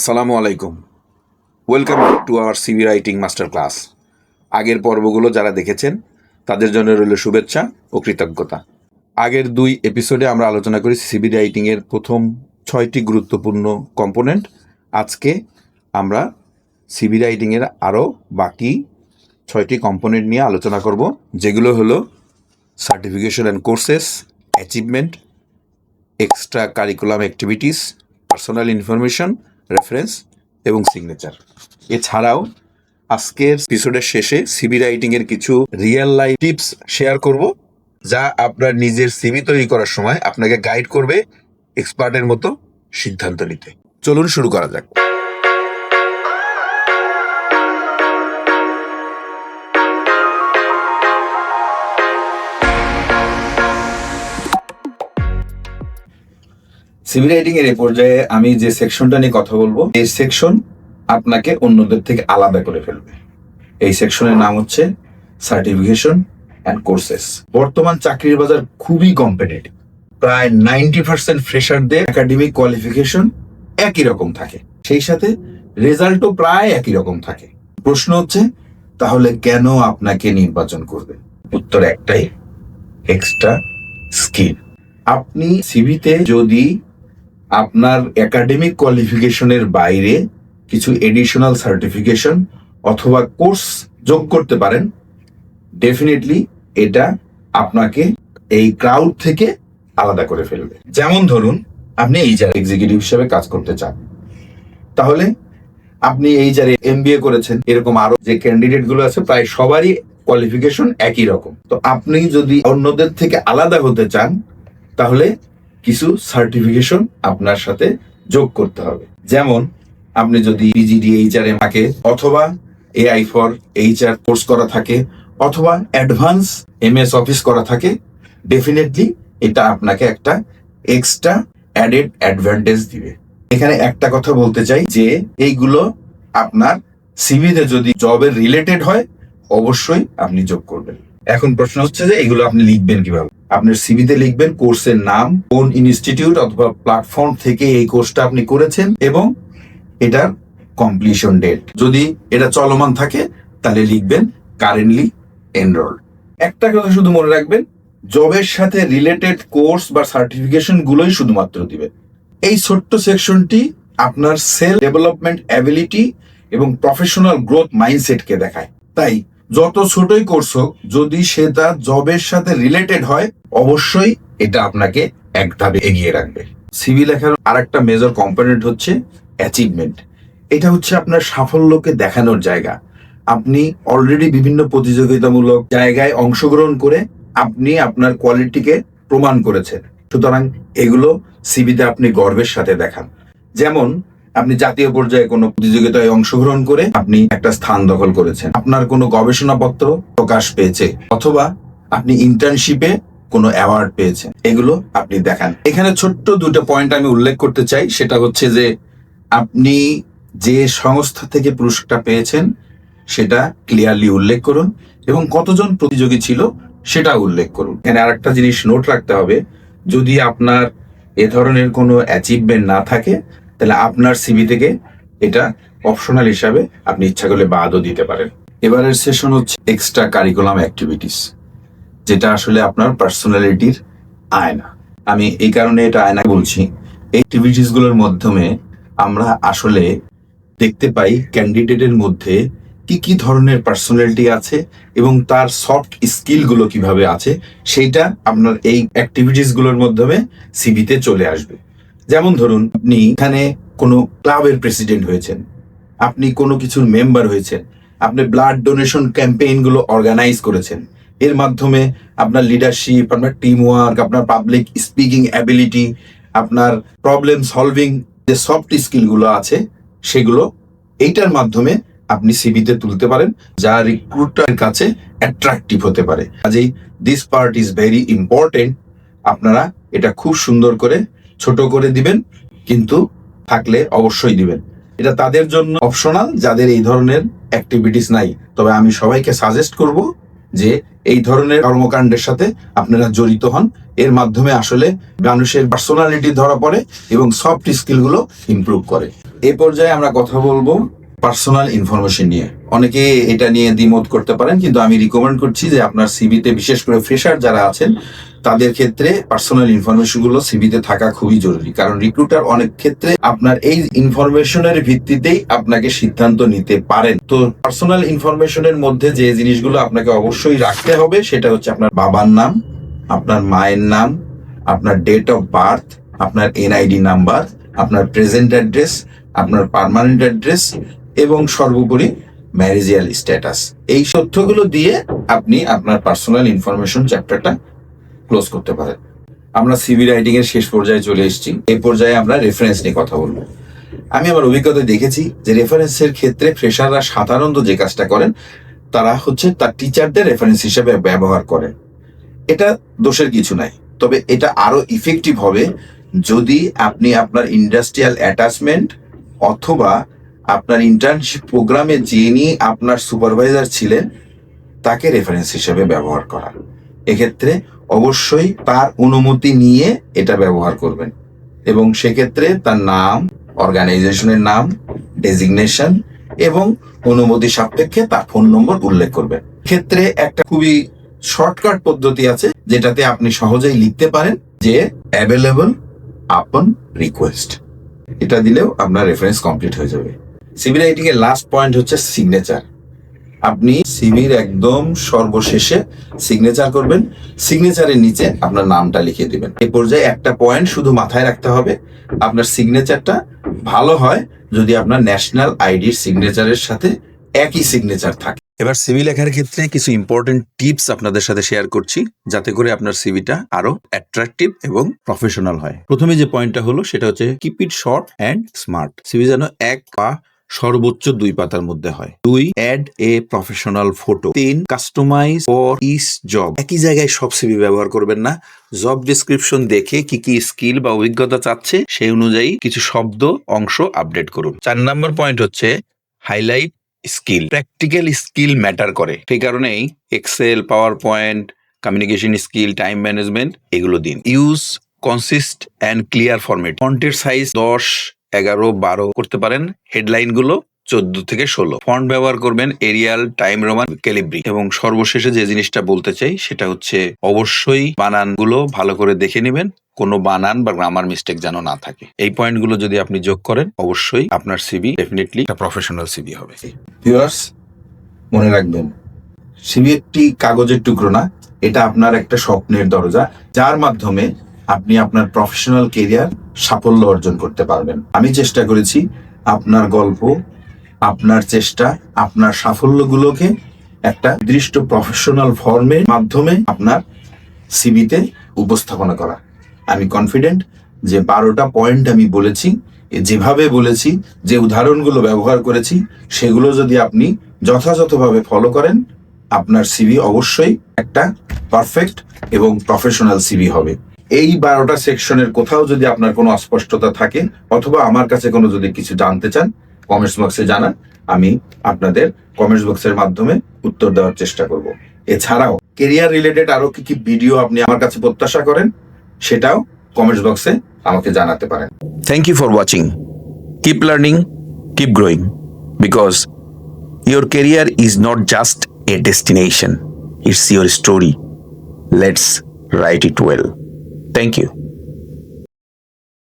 আসসালামু আলাইকুম। Welcome to our CV writing master class আগের পর্বগুলো যারা দেখেছেন, তাদের জন্য রইল শুভেচ্ছা ও কৃতজ্ঞতা। আগের দুই এপিসোডে আমরা আলোচনা করি সিভি রাইটিংয়ের প্রথম ছয়টি গুরুত্বপূর্ণ কম্পোনেন্ট আজকে আমরা সিভি রাইটিংয়ের আরও বাকি ছয়টি কম্পোনেন্ট নিয়ে আলোচনা করব, যেগুলো হলো certification and courses achievement extra curriculum activities personal information reference এবং সিগনেচার এছাড়াও, আজকের এপিসোডের শেষে সিবি এর কিছু রিয়েল লাইফ টিপস শেয়ার করব, যা আপনার নিজের সিবি তৈরি করার সময় আপনাকে গাইড করবে এক্সপার্টের মতো সিদ্ধান্ত নিতে। চলুন শুরু করা যাক। সিভি রাইটিং এর পর্যায়ে আমি যে সেকশনটা নিয়ে কথা বলব, এই সেকশন আপনাকে অন্যদের থেকে আলাদা করে ফেলবে। এই সেকশনের নাম হচ্ছে সার্টিফিকেশন অ্যান্ড কোর্সেস। বর্তমান চাকরির বাজার খুবই কম্পিটিটিভ প্রায় নাইনটি পার্সেন্ট ফ্রেশারদের একাডেমিক কোয়ালিফিকেশন একই রকম থাকে। সেই সাথে রেজাল্টও প্রায় একই রকম থাকে। প্রশ্ন হচ্ছে, তাহলে কেন আপনাকে নির্বাচন করবে? উত্তর একটাই এক্সট্রা স্কিল আপনি সিভিতে যদি আপনার একাডেমিক কোয়ালিফিকেশনের বাইরে কিছু এডিশনাল সার্টিফিকেশন অথবা কোর্স যোগ করতে পারেন ডেফিনেটলি এটা আপনাকে এই ক্রাউড থেকে আলাদা করে ফেলবে। যেমন ধরুন, আপনি এই যারা এক্সিকিউটিভ হিসেবে কাজ করতে চান। তাহলে আপনি এই যারা এমবিএ করেছেন, এরকম আরও যে ক্যান্ডিডেটগুলো আছে, প্রায় সবারই কোয়ালিফিকেশন একই রকম। তো আপনি যদি অন্যদের থেকে আলাদা হতে চান, তাহলে কিছু সার্টিফিকেশন আপনার সাথে যোগ করতে হবে। যেমন, আপনি যদি পিজিডি এইচআর এ থাকে অথবা এআই ফর এইচআর কোর্স করা থাকে অথবা অ্যাডভান্স এম এস অফিস করা থাকে ডেফিনেটলি এটা আপনাকে একটা এক্সট্রা অ্যাডেড অ্যাডভান্টেজ দিবে। এখানে একটা কথা বলতে চাই যে, এইগুলো আপনার সিভিতে যদি জবের রিলেটেড হয়, অবশ্যই আপনি যোগ করবেন। এখন প্রশ্ন হচ্ছে যে এগুলো আপনি লিখবেন কীভাবে? আপনার সিভিতে লিখবেন কোর্সের নাম, কোন ইনস্টিটিউট অথবা প্ল্যাটফর্ম থেকে এই কোর্সটা আপনি করেছেন এবং এটার কমপ্লিশন ডেট যদি এটা চলমান থাকে, তাহলে লিখবেন কারেন্টলি এনরোল একটা কথা শুধু মনে রাখবেন জবের সাথে রিলেটেড কোর্স বা সার্টিফিকেশন গুলোই শুধুমাত্র দিবেন এই ছোট্ট সেকশনটি আপনার সেল ডেভেলপমেন্ট অ্যাবিলিটি এবং প্রফেশনাল গ্রোথ মাইন্ডসেটকে দেখায়। তাই যত ছোটই কোর্স হোক, যদি সে তার জবের সাথে রিলেটেড হয়, অবশ্যই এটা আপনাকে এক ধাপে এগিয়ে রাখবে। সিভি লেখার আর একটা মেজর কম্পোনেন্ট হচ্ছে অ্যাচিভমেন্ট এটা হচ্ছে আপনার সাফল্যকে দেখানোর জায়গা। আপনি অলরেডি বিভিন্ন প্রতিযোগিতামূলক জায়গায় অংশগ্রহণ করে আপনি আপনার কোয়ালিটিকে প্রমাণ করেছেন। সুতরাং এগুলো সিভিতে আপনি গর্বের সাথে দেখান। যেমন আপনি জাতীয় পর্যায়ে কোনো প্রতিযোগিতায় অংশগ্রহণ করে আপনি একটা স্থান দখল করেছেন। আপনার কোনো গবেষণাপত্র প্রকাশ পেয়েছে অথবা আপনি ইন্টার্নশিপে কোনো অ্যাওয়ার্ড পেয়েছেন। এগুলো আপনি দেখান। এখানে ছোট্ট দুটো পয়েন্ট আমি উল্লেখ করতে চাই। সেটা হচ্ছে যে আপনি যে সংস্থা থেকে পুরস্কারটা পেয়েছেন, সেটা ক্লিয়ারলি উল্লেখ করুন এবং কতজন প্রতিযোগী ছিল সেটা উল্লেখ করুন। এখানে আরেকটা জিনিস নোট রাখতে হবে। যদি আপনার এ ধরনের কোনো অ্যাচিভমেন্ট না থাকে তাহলে আপনার সিবি থেকে এটা অপশনাল হিসাবে আপনি ইচ্ছা করলে বাদও দিতে পারেন। এবারের সেশন হচ্ছে এক্সট্রা কারিকুলাম অ্যাক্টিভিটিস যেটা আসলে আপনার পার্সোনালিটির আয়না। আমি এই কারণে এটা আয়না বলছি এই গুলোর মাধ্যমে আমরা আসলে দেখতে পাই ক্যান্ডিডেটের মধ্যে কি কি ধরনের পার্সোনালিটি আছে এবং তার সফট স্কিলগুলো কীভাবে আছে সেইটা আপনার এই অ্যাক্টিভিটিসগুলোর মাধ্যমে সিভিতে চলে আসবে। যেমন ধরুন, আপনি এখানে কোনো ক্লাবের প্রেসিডেন্ট হয়েছেন, আপনি কোনো কিছুর মেম্বার হয়েছেন, আপনি ব্লাড ডোনেশন ক্যাম্পেইনগুলো অর্গানাইজ করেছেন, এর মাধ্যমে আপনার লিডারশিপ, আপনার টিম ওয়ার্ক আপনার পাবলিক স্পিকিং অ্যাবিলিটি, আপনার প্রবলেম সলভিং যে সফট স্কিলগুলো আছে, সেগুলো এইটার মাধ্যমে আপনি সিভিতে তুলতে পারেন, যা রিক্রুটার কাছে অ্যাট্রাকটিভ হতে পারে। কাজেই this part is very important আপনারা এটা খুব সুন্দর করে ছোট করে দিবেন, কিন্তু থাকলে অবশ্যই দিবেন। এটা তাদের জন্য অপশনাল যাদের এই ধরনের অ্যাক্টিভিটিস নাই। তবে আমি সবাইকে সাজেস্ট করব যে এই ধরনের কর্মকাণ্ডের সাথে আপনারা জড়িত হন। এর মাধ্যমে আসলে মানুষের পার্সোনালিটি ধরা পড়ে এবং সফট স্কিলগুলো ইমপ্রুভ করে। এ পর্যায়ে আমরা কথা বলব পার্সোনাল ইনফরমেশন নিয়ে। অনেকে এটা নিয়ে দ্বিমত করতে পারেন, কিন্তু আমি রিকমেন্ড করছি যে আপনার সিভিতে বিশেষ করে ফ্রেশার যারা আছেন, তাদের ক্ষেত্রে পার্সোনাল ইনফরমেশনগুলো সিভিতে থাকা খুবই জরুরি। কারণ রিক্রুটার অনেক ক্ষেত্রে আপনার এই ইনফরমেশনের ভিত্তিতেই আপনাকে সিদ্ধান্ত নিতে পারেন। তো পার্সোনাল ইনফরমেশনের মধ্যে যে জিনিসগুলো আপনাকে অবশ্যই রাখতে হবে, সেটা হচ্ছে আপনার বাবার নাম, আপনার মায়ের নাম, আপনার ডেট অফ বার্থ আপনার এনআইডি নাম্বার আপনার প্রেজেন্ট অ্যাড্রেস আপনার পার্মানেন্ট অ্যাড্রেস এবং সর্বোপরি ম্যারেজিয়াল স্ট্যাটাস। এই তথ্যগুলো দিয়ে আপনি আপনার পার্সোনাল ইনফরমেশন চ্যাপ্টারটা ক্লোজ করতে পারেন। আমরা সিভি রাইটিং এর শেষ পর্যায়ে চলে এসেছি। এই পর্যায়ে আমরা রেফারেন্স নিয়ে কথা বলব। আমি আমার অভিজ্ঞতা দেখেছি যে রেফারেন্সের ক্ষেত্রে ফ্রেশাররা সাধারণত যে কাজটা করেন, তারা হচ্ছে তার টিচারদের রেফারেন্স হিসেবে ব্যবহার করেন। এটা দোষের কিছু নাই। তবে এটা আরও ইফেক্টিভ হবে যদি আপনি আপনার ইন্ডাস্ট্রিয়াল অ্যাটাচমেন্ট অথবা আপনার ইন্টার্নশিপ প্রোগ্রামে যিনি আপনার সুপারভাইজার ছিলেন, তাকে রেফারেন্স হিসেবে ব্যবহার করা। এক্ষেত্রে অবশ্যই তার অনুমতি নিয়ে এটা ব্যবহার করবেন। এবং সেক্ষেত্রে তার নাম অর্গানাইজেশনের নাম ডেজিগনেশন এবং অনুমতি সাপেক্ষে তার ফোন নম্বর উল্লেখ করবেন। ক্ষেত্রে একটা খুবই শর্টকাট পদ্ধতি আছে, যেটাতে আপনি সহজেই লিখতে পারেন যে অ্যাভেলেবল আপন রিকোয়েস্ট এটা দিলেও আপনার রেফারেন্স কমপ্লিট হয়ে যাবে। সিভি রাইটিং এর লাস্ট পয়েন্ট হচ্ছে সিগনেচার আপনি সিভির একদম সর্বশেষে সিগনেচার করবেন সিগনেচারের নিচে আপনার নামটা লিখে দিবেন। এই পর্যায়ে একটা পয়েন্ট শুধু মাথায় রাখতে হবে, আপনার সিগনেচারটা ভালো হয় যদি আপনার ন্যাশনাল আইডির সিগনেচারের সাথে একই সিগনেচার থাকে। এবার সিভি লেখার ক্ষেত্রে কিছু ইম্পর্টেন্ট টিপস আপনাদের সাথে শেয়ার করছি, যাতে করে আপনার সিভিটা আরও অ্যাট্রাকটিভ এবং প্রফেশনাল হয়। প্রথমে যে পয়েন্টটা হলো, সেটা হচ্ছে keep it short and smart CV যেন এক বা সর্বোচ্চ দুই পাতার মধ্যে হয়। দুই অ্যাড এ প্রফেশনাল ফটো তিন কাস্টমাইজ ফর ইস জব একই জায়গায় সব সিভি ব্যবহার করবেন না। জব ডিসক্রিপশন দেখে কি কি স্কিল বা অভিজ্ঞতা চাচ্ছে, সেই অনুযায়ী কিছু শব্দ, অংশ আপডেট করুন। চার নম্বর পয়েন্ট হচ্ছে highlight skill practical skill matter করে। সেই কারণেই Excel PowerPoint communication skill time management এগুলো দিন। Use consist and clear format ফন্টের সাইজ দশ এগারো, বারো করতে পারেন। হেডলাইনগুলো চোদ্দ থেকে ষোলো। ফন্ট ব্যবহার করবেন এরিয়াল টাইম রোমান ক্যালিব্রি এবং সর্বশেষে যে জিনিসটা বলতে চাই, সেটা হচ্ছে অবশ্যই বানানগুলো ভালো করে দেখে নেবেন। কোনো বানান বা গ্রামার মিস্টেক যেন না থাকে। এই পয়েন্টগুলো যদি আপনি যোগ করেন, অবশ্যই আপনার সিবি ডেফিনেটলি প্রফেশনাল সিবি হবে। ভিউয়ার্স মনে রাখবেন সিবি একটি কাগজের টুকরো না। এটা আপনার একটা স্বপ্নের দরজা, যার মাধ্যমে আপনি আপনার প্রফেশনাল কেরিয়ার সাফল্য অর্জন করতে পারবেন। আমি চেষ্টা করেছি আপনার গল্প, আপনার চেষ্টা, আপনার সাফল্যগুলোকে একটা নির্দিষ্ট প্রফেশনাল ফর্মের মাধ্যমে আপনার সিবিতে উপস্থাপনা করা। আমি কনফিডেন্ট যে বারোটা পয়েন্ট আমি বলেছি যেভাবে বলেছি, যে উদাহরণগুলো ব্যবহার করেছি, সেগুলো যদি আপনি যথাযথভাবে ফলো করেন, আপনার সিবি অবশ্যই একটা পারফেক্ট এবং প্রফেশনাল সিবি হবে। এই বারোটা সেকশনের কোথাও যদি আপনার কোনো অস্পষ্টতা থাকে, অথবা আমার কাছে কোনো যদি কিছু জানতে চান কমেন্টস বক্সে জানান, আমি আপনাদের কমেন্টস বক্সের মাধ্যমে উত্তর দেওয়ার চেষ্টা করব। এছাড়াও কেরিয়ার রিলেটেড আরও কি কি ভিডিও আপনি আমার কাছে প্রত্যাশা করেন, সেটাও কমেন্টস বক্সে আমাকে জানাতে পারেন। Thank you for watching keep learning keep growing because your career is not just a destination it's your story let's write it well. Thank you.